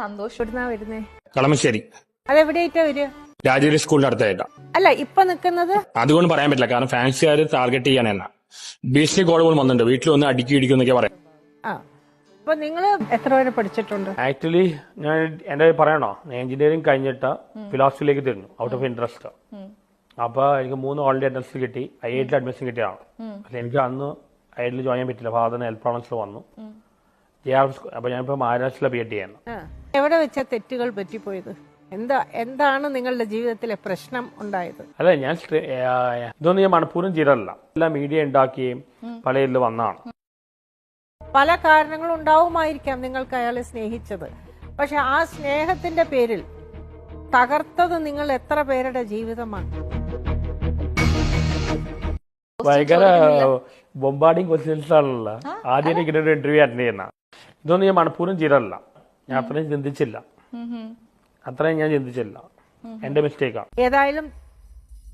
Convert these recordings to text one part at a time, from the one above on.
സന്തോഷം എവിടുന്നാ വരുന്നേ? കളമശ്ശേരി. അതെവിടെയായിട്ടാ വരിക? രാജഗിരി സ്കൂളിന്റെ അടുത്തായിട്ടാ. അല്ല ഇപ്പൊ നിക്കുന്നത്? അതുകൊണ്ട് പറയാൻ പറ്റില്ല കാരണം ഫാൻസിക്കാർ ടാർഗറ്റ് ചെയ്യാൻ എന്നാ. ഭീഷണി കോളുകൾ വന്നിട്ടുണ്ട് വീട്ടിൽ വന്ന് അടുക്കി ഇടിക്കും എന്നൊക്കെ പറയാം. ആ അപ്പൊ നിങ്ങൾ എത്ര വരെ പഠിച്ചിട്ടുണ്ട്? ആക്ച്വലി ഞാൻ എന്റെ പറയണോ? ഞാൻ എഞ്ചിനീയറിംഗ് കഴിഞ്ഞിട്ട് ഫിലോസഫിയിലേക്ക് തിരിഞ്ഞു ഔട്ട് ഓഫ് ഇൻട്രസ്റ്റ് അപ്പൊ എനിക്ക് മൂന്ന് ഓൾറെഡി അഡ്മിഷൻ കിട്ടി ഐ ഐ ടി അഡ്മിഷൻ കിട്ടിയതാണ്. പക്ഷെ എനിക്ക് അന്ന് ഐ ഐ ടി ജോയിൻ ചെയ്യാൻ പറ്റില്ല ഫാദറിന് ഹെൽത്ത് പ്രോബ്ലംസ് വന്നു. അപ്പൊ ഞാനിപ്പോ മഹാരാഷ്ട്രയിലെ ബി എഡ് ചെയ്യുന്നു. എവിടെ വെച്ച തെറ്റുകൾ പറ്റിപ്പോയത്? എന്താ എന്താണ് നിങ്ങളുടെ ജീവിതത്തിലെ പ്രശ്നം ഉണ്ടായത്? അല്ല ഞാൻ സ്ട്രേ- ആ, ഇതൊന്നും ഞാൻ മണപ്പൂരും ചെയ്തതല്ല എല്ലാം മീഡിയ ഉണ്ടാക്കുകയും പല ഇതിൽ വന്നതാണ്. പല കാരണങ്ങളും ഉണ്ടാവുമായിരിക്കാം നിങ്ങൾക്ക് അയാളെ സ്നേഹിച്ചത്. പക്ഷെ ആ സ്നേഹത്തിന്റെ പേരിൽ തകർത്തത് നിങ്ങൾ എത്ര പേരുടെ ജീവിതമാണ്? ഭയങ്കര ബൊമ്പാഡിങ് ക്വസ്റ്റ്യൻസ് ആണല്ലോ ആദ്യം ഇങ്ങനെ ഒരു ഇന്റർവ്യൂ അറ്റൻഡ് ചെയ്യുന്ന. ഇതൊന്നും ഞാൻ മനഃപൂർവം ചെയ്തതല്ല ഞാൻ അത്രയും ചിന്തിച്ചില്ല. അത്രയും ഞാൻ ചിന്തിച്ചില്ല. എന്റെ മിസ്റ്റേക്കാണ് ഏതായാലും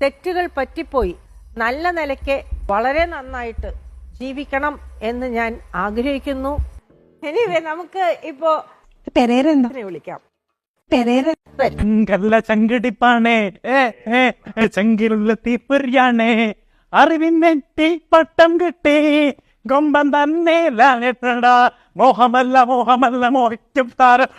തെറ്റുകൾ പറ്റിപ്പോയി. നല്ല നിലയ്ക്ക് വളരെ നന്നായിട്ട് ജീവിക്കണം എന്ന് ഞാൻ ആഗ്രഹിക്കുന്നു. എനിവേ നമുക്ക് ഇപ്പോ വിളിക്കാം. പെരേര കല്ല ചങ്കിടിപ്പാണേ. ചങ്കിലുള്ള തീപ്പൊരിയാണേ. അറിവിന്നെറ്റി പട്ടം കിട്ടി കൊമ്പൻ തന്നെ മോഹമല്ല മോഹമല്ല മോഹിക്കും താരം.